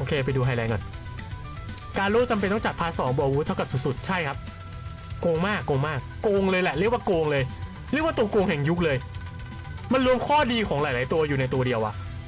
โอเคไปดูไฮไลท์ก่อน การโลจำเป็นต้องจัดพาสองบวกอาวุธเท่ากับสุดๆ ใช่ครับ โกงมากโกงมาก โกงเลยแหละ เรียกว่าโกงเลย เรียกว่าตัวโกงแห่งยุคเลย มันรวมข้อดีของหลาย ๆ ตัวอยู่ในตัวเดียวอะ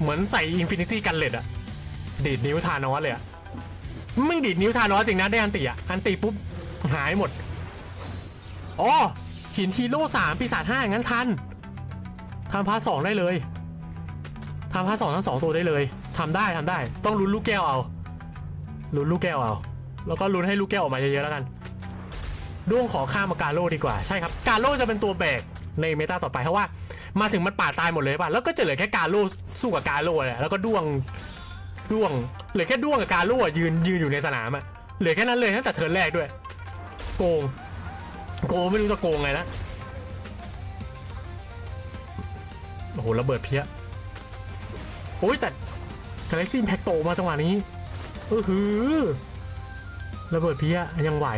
เหมือนใส่อินฟินิตี้กันเลดอะดีดนิ้วทานอสเลยอะมึงดีดนิ้วทานอสจริงนะได้อันติอะอันติปุ๊บหายหมดอ๋อหินฮีโร่สามปีศาจห้างั้นทันทำพาสองได้เลยทำพาสองทั้งสองตัวได้เลยทำได้ทำได้ ต้องลุ้นลูกแก้วเอาลุ้นลูกแก้วเอา แล้วก็ลุ้นให้ลูกแก้วออกมาเยอะๆแล้วกันด้วงขอข้ามมากาโร่ดีกว่าใช่ครับ กาโร่จะเป็นตัวแบก ในเมตาต่อไปเพราะว่ามาถึงมันป่าดตายหมดเลยป่ะแล้วก็จะเหลือแค่กาโร่สู้กับกาโร่แหละแล้วก็ด้วงด้วงเหลือแค่ด้วงกับกาโร่อะยืนยืนอยู่ในสนามอะเหลือแค่นั้นเลยตั้งแต่เทิร์นแรกด้วย โกง โกงไม่รู้จะโกงไงนะโอ้โหระเบิดเพี้ยโอ้ยแต่กาแล็กซี่แพ็กโตมาจังหวะนี้เออหือระเบิดเพี้ยยังไหว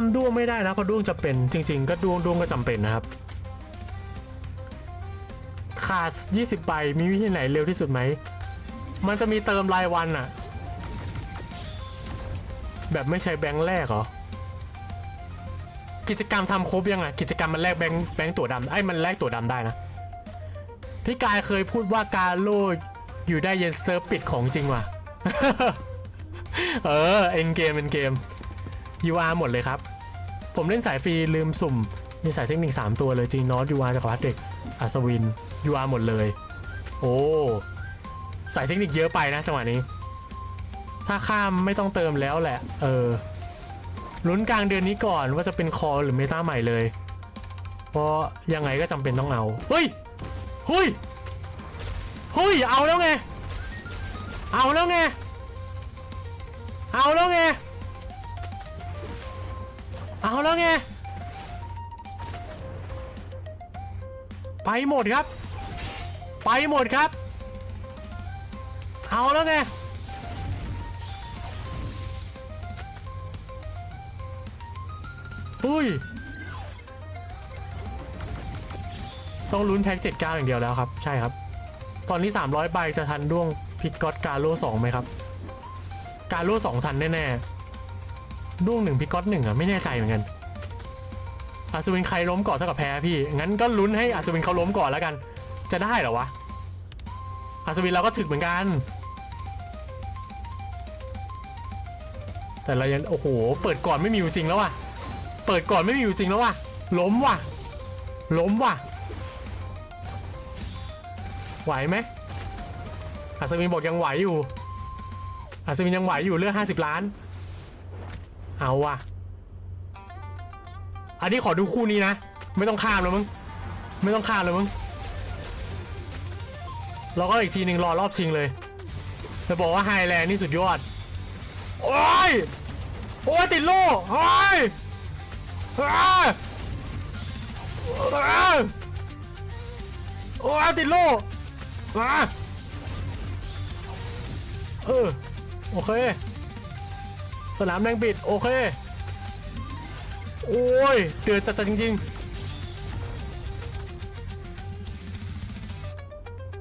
ามด้วงไม่ได้นะเพราะด้วงจะเป็นจริง ๆ ก็ด้วงด้วงก็จำเป็นนะครับขาด20ใบมีวิธีไหนเร็วที่สุดไหม มันจะมีเติมรายวันอะแบบไม่ใช้แบงค์แรกเหรอ กิจกรรมทำครบยังไงกิจกรรมมันแลกแบงค์แบงค์ตัวดำไอ้มันแลกตัวดำได้นะ พี่กายเคยพูดว่าการโลอยู่ได้เย็นเซิร์ฟปิดของจริงว่ะ เออเอ็นเกมเอ็นเกม UR หมดเลยครับ ผมเล่นสายฟรีลืมสุ่ม มีสายเทคนิค 3 ตัวเลยจริงนอต UR จากรพัฒเด็กอัศวิน UR หมดเลย โอ้สายเทคนิคเยอะไปนะจังหวะนี้ ถ้าข้ามไม่ต้องเติมแล้วแหละ เออลุ้นกลางเดือนนี้ก่อนว่าจะเป็นคอหรือเมตาใหม่เลย เพราะยังไงก็จำเป็นต้องเอา เฮ้ยเฮ้ยเฮ้ยเอาแล้วไง เอาแล้วไง เอาแล้วไง เอาแล้วไง ไปหมดครับ ไปหมดครับ เอาแล้วไงอุ้ย ต้องลุ้นแพ็ก79อย่างเดียวแล้วครับ ใช่ครับ ตอนนี้ 300ใบจะทันด้วงพิกกอตกาโร่2ไหมครับ กาโร่2ทันแน่ๆ ด้วงหนึ่งพิกอตหนึ่งอะไม่แน่ใจเหมือนกันอัศวินใครล้มก่อนเท่ากับแพ้พี่ งั้นก็ลุ้นให้อัศวินเขาล้มก่อนแล้วกัน จะได้เหรอวะ อัศวินเราก็ถึกเหมือนกัน แต่เรายังโอ้โห เปิดก่อนไม่มีอยู่จริงแล้วว่ะ เปิดก่อนไม่มีอยู่จริงแล้วว่ะ ล้มว่ะ ล้มว่ะ ไหวไหมอัศวินบอกยังไหวอยู่ อัศวินยังไหวอยู่เรื่อง 50 ล้าน เอาว่ะ อันนี้ขอดูคู่นี้นะ ไม่ต้องข้ามแล้วมึง ไม่ต้องข้ามเลยมึง เราก็อีกทีหนึ่งรอรอบชิงเลยจะบอกว่าไฮแลนด์นี่สุดยอด โอ้ย โอ้ยติดโล่โอ้ยอ้าอ้าโอ้ยติดโล่อ่าเออ โอเค สนามแดงปิด โอเค โอ้ยเดือดจัดๆจริง ๆ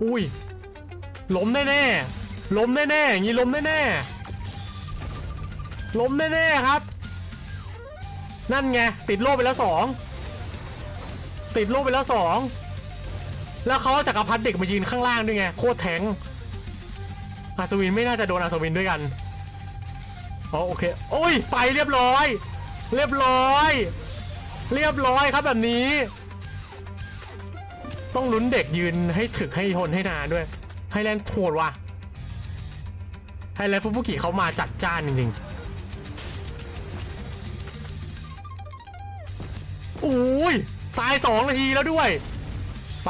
อุ้ยล้มแน่ๆล้มแน่ๆอย่างนี้ล้มแน่ๆล้มแน่ๆครับ นั่นไง ติดโล่ไปแล้วสองติดโล่ไปแล้วสองแล้วเขาเอาจักรพรรดิเด็กมายืนข้างล่างด้วยไง โคตรแทงอัศวินไม่น่าจะโดนอัศวินด้วยกัน อ๋อโอเคโอ้ยไปเรียบร้อย เรียบร้อย เรียบร้อยครับแบบนี้ ต้องลุ้นเด็กยืนให้ถึกให้ทนให้นานด้วยไฮแลนด์โหดว่ะไฮแลนด์ฟุบุกิเขามาจัดจ้านจริงๆอุ้ยตายสองนาทีแล้วด้วยไป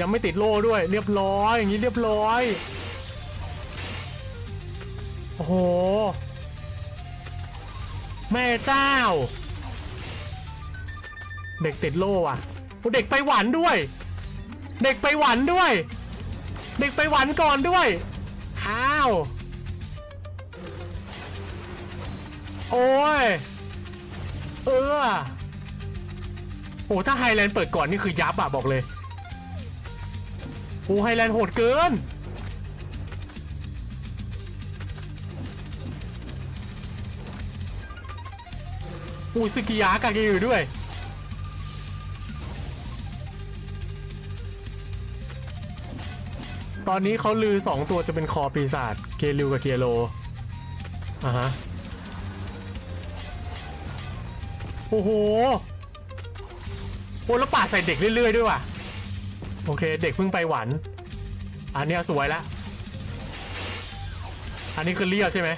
ยังไม่ติดโล่ด้วย เรียบร้อยอย่างนี้เรียบร้อย โอ้โห แม่เจ้า เด็กติดโล่อะโอ้เด็กไปหวันด้วย เด็กไปหวันด้วย เด็กไปหวันก่อนด้วย อ้าว โอ้ย เออ โอ้ถ้าไฮแลนด์เปิดก่อนนี่คือยับอะบอกเลย โอ้ไฮแลนด์โหดเกิน อูซึกิยะกาเกอยู่ด้วยตอนนี้เขาลือสองตัวจะเป็นคอปีศาจเกลิวกับเกียโลอะฮะ โอ้โห โอ้แล้วป่าใส่เด็กเรื่อย ๆ ด้วยว่ะ โอเค เด็กเพิ่งไปหวัน อันเนี้ยสวยละ อันนี้คือเรียบใช่ไหม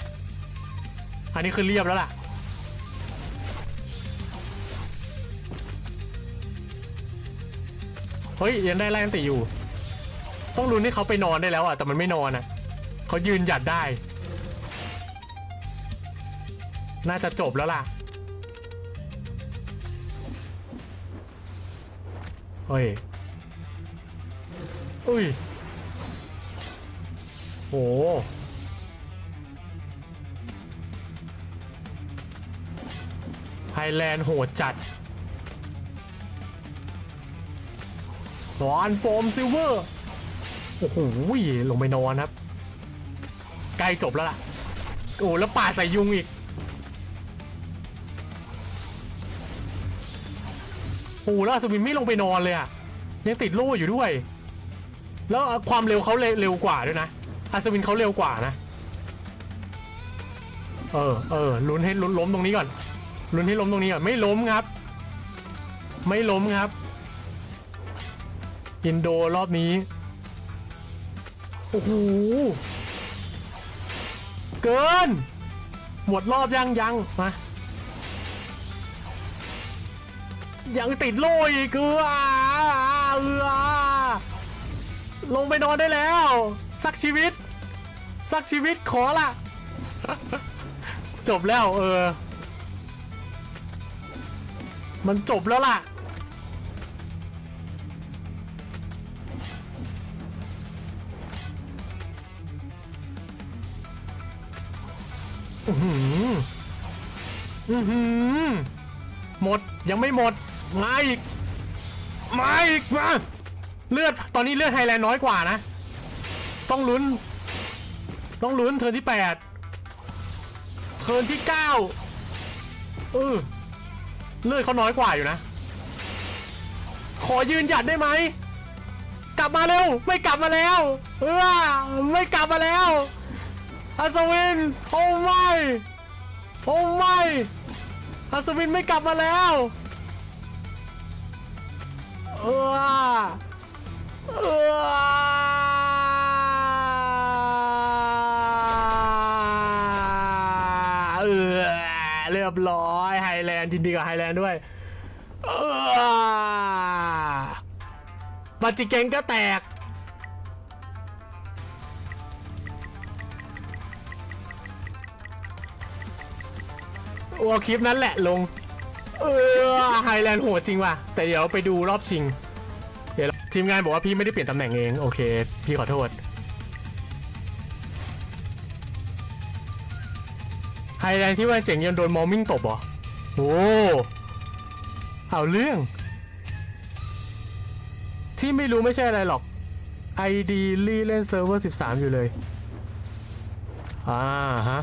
อันนี้คือเรียบแล้วล่ะ เฮ้ยยังได้ไล่อันติอยู่ ต้องลุ้นให้เขาไปนอนได้แล้วอะแต่มันไม่นอนอะเขายืนหยัดได้ น่าจะจบแล้วล่ะเฮ้ยอุ้ยโหไฮแลนด์โหดจัด รอนโฟมซิลเวอร์ โอ้โหลงไปนอนครับ ใกล้จบแล้วล่ะ โอ้แล้วป่าใส่ยุงอีก โอ้แล้วอัศวินไม่ลงไปนอนเลยอะยังติดโล่อยู่ด้วย แล้วความเร็วเขาเร็วเร็วกว่าด้วยนะอัศวินเขาเร็วกว่านะ เออ เออ ลุ้นให้ลุ้นล้มตรงนี้ก่อน ลุ้นให้ล้มตรงนี้ก่อน ไม่ล้มครับ ไม่ล้มครับ อินโดรอบนี้ โอ้โห เกิน หมดรอบยังยังมายังติดโล่อีกเออเออลงไปนอนได้แล้ว สักชีวิต สักชีวิตขอละจบแล้วเออ มันจบแล้วล่ะ อือหืออือหือหมดยังไม่หมดมาอีกมาอีกมาเลือดตอนนี้เลือดไทยแลนด์น้อยกว่านะ ต้องลุ้น ต้องลุ้นเทิร์นที่ 8 เทิร์นที่ 9 เออเลือดเขาน้อยกว่าอยู่นะ ขอยืนหยัดได้ไหม กลับมาเร็ว ไม่กลับมาแล้ว เออไม่กลับมาแล้ว อัศวินโอ้ไม่โอ้ไม่อัศวินไม่กลับมาแล้วเออเออเออเรียบร้อยไฮแลนด์ทินดีกับไฮแลนด์ด้วยเออปาจิเกงก็แตก โอ้คลิปนั้นแหละลง เออไฮแลนด์โหดจริงว่ะ แต่เดี๋ยวไปดูรอบชิง เดี๋ยวทีมงานบอกว่าพี่ไม่ได้เปลี่ยนตำแหน่งเอง โอเค พี่ขอโทษ ไฮแลนด์ที่ว่าเจ๋งยังโดนมอมมิ่งตบเหรอโอ้เอาเรื่อง ที่ไม่รู้ไม่ใช่อะไรหรอก ID ลี่เล่นเซิร์ฟเวอร์ 13 อยู่เลย อ่าฮะ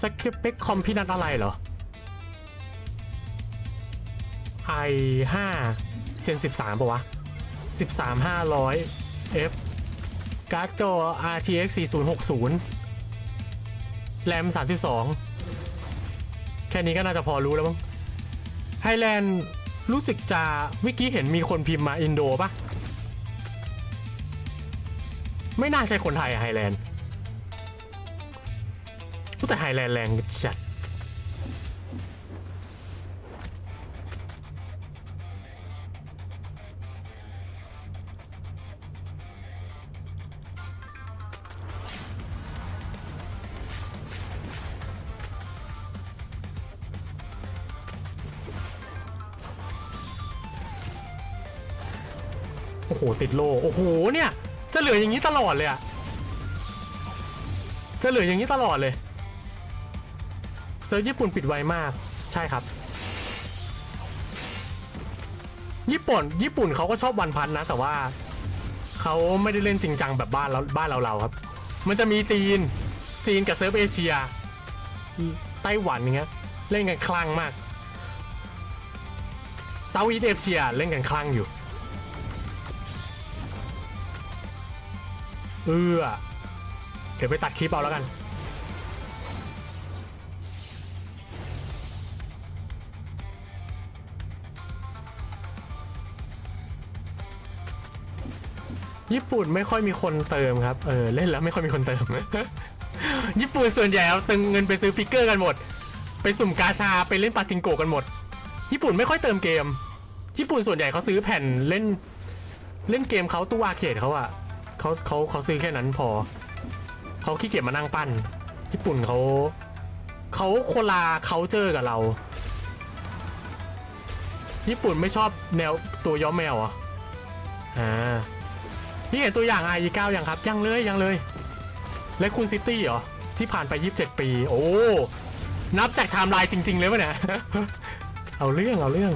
สเปคคอมพี่นัดอะไรเหรอ i 5 Gen 13ปะวะ 13 500 F การ์ดจอ RTX 4060 แรม 32 แค่นี้ก็น่าจะพอรู้แล้วมั้งไฮแลนด์รู้สึกจะวิกี้เห็นมีคนพิมพ์มาอินโดปะไม่น่าใช่คนไทยอะไฮแลนด์ แต่ไฮแลนด์แรงจัดโอ้โห ติดโล โอ้โห เนี่ย จะเหลืออย่างนี้ตลอดเลยอะจะเหลืออย่างนี้ตลอดเลย เซิร์ฟญี่ปุ่นปิดไวมาก ใช่ครับ ญี่ปุ่น ญี่ปุ่นเขาก็ชอบวันพันนะ แต่ว่าเขาไม่ได้เล่นจริงจังแบบบ้านเราบ้านเราเราครับ มันจะมีจีน จีนกับเซิร์ฟเอเชียไต้หวันอย่างเงี้ยเล่นกันคลั่งมากเซาท์อีสเอเชียเล่นกันคลั่งอยู่ เออเดี๋ยวไปตัดคลิปเอาแล้วกัน ญี่ปุ่นไม่ค่อยมีคนเติมครับ เออเล่นแล้วไม่ค่อยมีคนเติม ญี่ปุ่นส่วนใหญ่เอาตึงเงินไปซื้อฟิกเกอร์กันหมด ไปสุ่มกาชาไปเล่นปาจิงโกกันหมด ญี่ปุ่นไม่ค่อยเติมเกม ญี่ปุ่นส่วนใหญ่เขาซื้อแผ่นเล่น เล่นเกมเขาตู้อาร์เคดเขาอะเขาเขาเขาซื้อแค่นั้นพอ เขาขี้เกียจมานั่งปั้น ญี่ปุ่นเขาเขาโคลาเขาเจอกับเรา ญี่ปุ่นไม่ชอบแนวตัวย้อมแมวเหรออ่า พี่เห็นตัวอย่าง i9 ยังครับ ยังเลยยังเลยและคุณซิตี้เหรอ ที่ผ่านไป 27 ปี โอ้ นับจากไทม์ไลน์จริง ๆ เลยวะเนี่ย เอาเรื่องเอาเรื่อง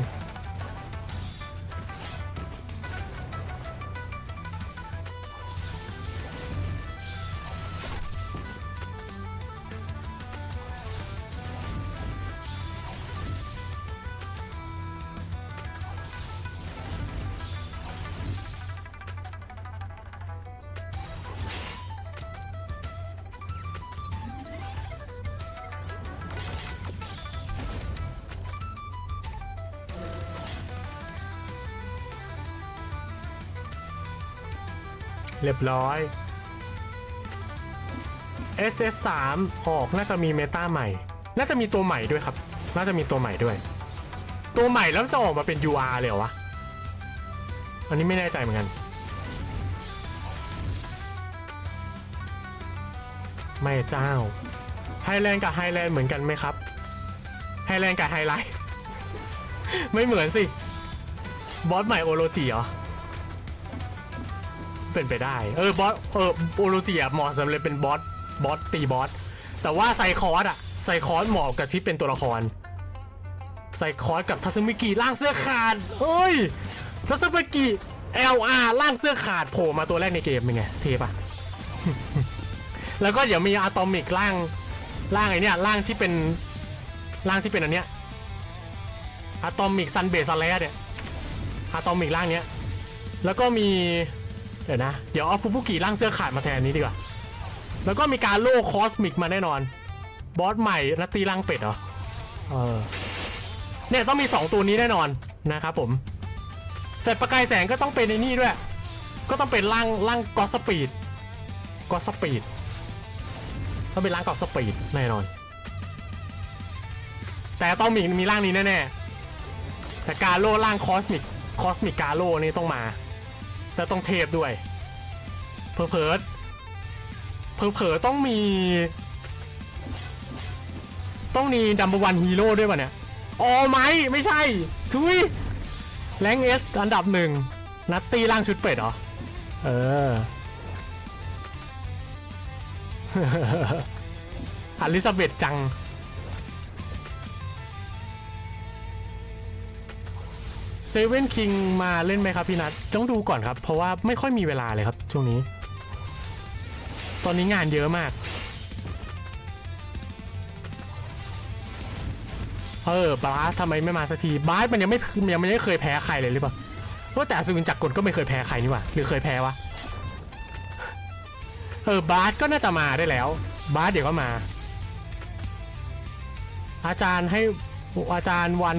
เรียบร้อย SS3 ออกน่าจะมีเมตาใหม่ น่าจะมีตัวใหม่ด้วยครับ น่าจะมีตัวใหม่ด้วย ตัวใหม่แล้วจะออกมาเป็น UR เลยเหรอวะ อันนี้ไม่แน่ใจเหมือนกัน ไม่เจ้า ไฮแลนด์กับไฮแลนด์เหมือนกันไหมครับ ไฮแลนด์กับไฮไลท์ ไม่เหมือนสิ บอสใหม่โอโรจิเหรอ เป็นไปได้ เออบอสเออโอโรจิอะเหมาะสำหรับเป็นบอสบอสตีบอสแต่ว่าไซคอสอะไซคอสเหมาะกับที่เป็นตัวละครไซคอสกับทัศมิกิร่างเสื้อขาดเฮ้ยทัศมิกิ LR ร่างเสื้อขาดโผล่มาตัวแรกในเกมเป็นไงเทปะแล้วก็เดี๋ยวมีอะตอมิกร่างร่างไอเนี้ยร่างที่เป็นร่างที่เป็นอันเนี้ยอะตอมิกซันเบสซันแลเนี่ยอะตอมิกร่างเนี้ยแล้วก็มี เดี๋ยวนะ เดี๋ยวเอาฟูบุกิร่างเสื้อขาดมาแทนนี้ดีกว่า แล้วก็มีการโล่คอสมิกมาแน่นอน บอสใหม่นัตตีร่างเป็ดเหรอ เออ เนี่ยต้องมี 2 ตัวนี้แน่นอนนะครับผมแฟลชประกายแสงก็ต้องเป็นในนี่ด้วย ก็ต้องเป็นร่างร่างกอสปีดกอสปีดต้องเป็นร่างกอสปีดแน่นอน แต่ต้องมีมีร่างนี้แน่ๆแต่การโล่ร่างคอสมิกคอสมิกกาโล่นี่ต้องมา จะต้องเทพด้วยเพอเพอเพอเพอต้องมี ต้องมีดัมเบอร์วันฮีโร่ด้วยป่ะเนี่ยอ๋อไหมไม่ใช่ ทุยแรงเอสอันดับหนึ่ง นัตตี้ร่างชุดเป็ดเหรอ เอออลิซาเบธจัง เซเว่นคิงมาเล่นไหมครับพี่นัทต้องดูก่อนครับ เพราะว่าไม่ค่อยมีเวลาเลยครับช่วงนี้ ตอนนี้งานเยอะมาก เออบาสทำไมไม่มาสักทีบาสมันยังไม่ยังไม่ได้เคยแพ้ใครเลยหรือเปล่าว่าแต่สุวินจักรกลก็ไม่เคยแพ้ใครนี่หว่าหรือเคยแพ้วะเออบาสก็น่าจะมาได้แล้ว บาสเดี๋ยวก็มา อาจารย์ให้อาจารย์วัน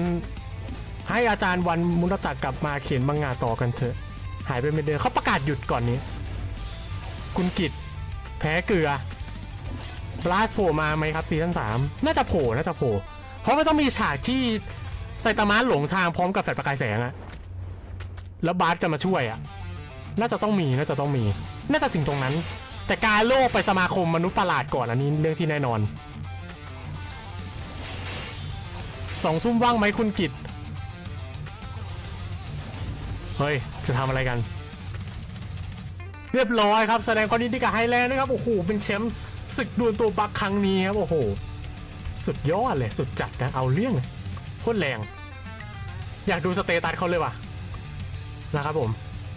ให้อาจารย์วันมุนตะกลับมาเขียนบังงาต่อกันเถอะ หายไปเป็นเดือนเขาประกาศหยุดก่อนนี้ คุณกิตแพ้เกลือบลาสโผล่มาไหมครับซีซั่นสามน่าจะโผล่น่าจะโผล่เพราะมันต้องมีฉากที่ไซตามะหลงทางพร้อมกับแฟลชประกายแสงอะแล้วบาสจะมาช่วยอะน่าจะต้องมีน่าจะต้องมี น่าจะถึงตรงนั้น แต่การโลกไปสมาคมมนุษย์ประหลาดก่อนอันนี้เรื่องที่แน่นอนสองทุ่มว่างไหมคุณกิต เฮ้ย จะทำอะไรกัน เรียบร้อยครับ แสดงความยินดีกับไฮแลนด์นะครับ โอ้โห เป็นแชมป์ศึกดวลตัวบักครั้งนี้ครับ โอ้โห สุดยอดเลย สุดจัดนะ เอาเรื่องโคตรแรง อยากดูสเตตัสเขาเลยว่ะ นะครับผม